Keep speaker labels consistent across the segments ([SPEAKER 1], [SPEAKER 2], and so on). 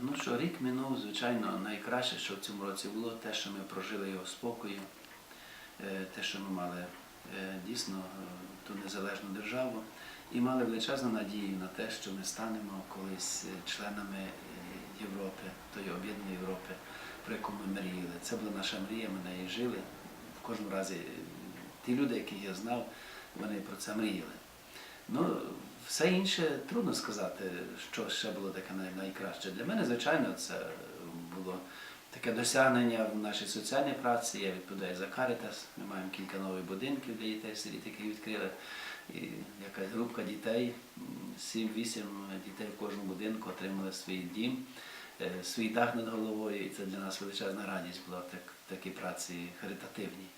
[SPEAKER 1] Ну що, рік минув, звичайно, найкраще, що в цьому році було, те, що ми прожили його спокою, е, те, що ми мали е, дійсно е, ту незалежну державу і мали величезну надію на те, що ми станемо колись членами Європи, тої об'єднаної Європи, про яку ми мріяли. Це була наша мрія, ми неї жили. В кожному разі ті люди, яких я знав, вони про це мріяли. Ну, все інше трудно сказати, що ще було таке найкраще. Для мене, звичайно, це було таке досягнення в нашій соціальній праці. Я відповідаю за Карітас. Ми маємо кілька нових будинків для дітей сиріт, які відкрили. І якась групка дітей, м, 7-8 дітей в кожному будинку отримали свій дім, е, свій дах над головою. І це для нас величезна радість була в так, такій праці харитативній.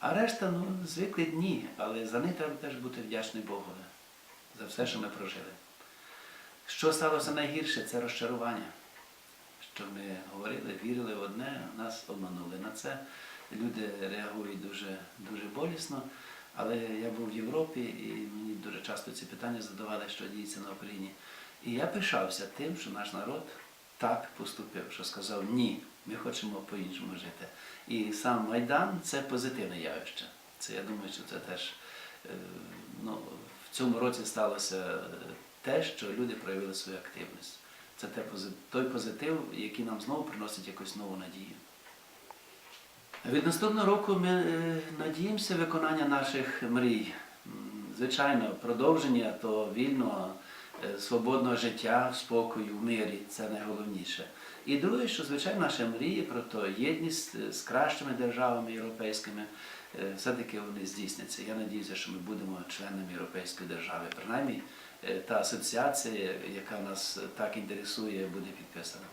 [SPEAKER 1] А решта, ну, звикли дні, але за них треба теж бути вдячний Богові за все, що ми прожили. Що сталося найгірше, це розчарування. Що ми говорили, вірили в одне, нас обманули на це. Люди реагують дуже, дуже болісно. Але я був в Європі і мені дуже часто ці питання задавали, що діється на Україні. І я пишався тим, що наш народ так поступив, що сказав ні, ми хочемо по-іншому жити. І сам Майдан це позитивне явище. Це я думаю, що це теж е, ну, цьому році сталося е, те, що люди проявили свою активність. Це той позитив, який нам знову приносить якусь нову надію. Від наступного року ми е, надіємося виконання наших мрій. Звичайно, продовження то вільного, е, свободного життя спокою, в мирі це найголовніше. І друге, що звичайно наша мрія про то єдність е, з кращими державами європейськими, е, все-таки вони здійсняться. Я надіюся, що ми будемо членами європейської держави. Принаймні, е, та асоціація, яка нас так інтересує, буде підписана.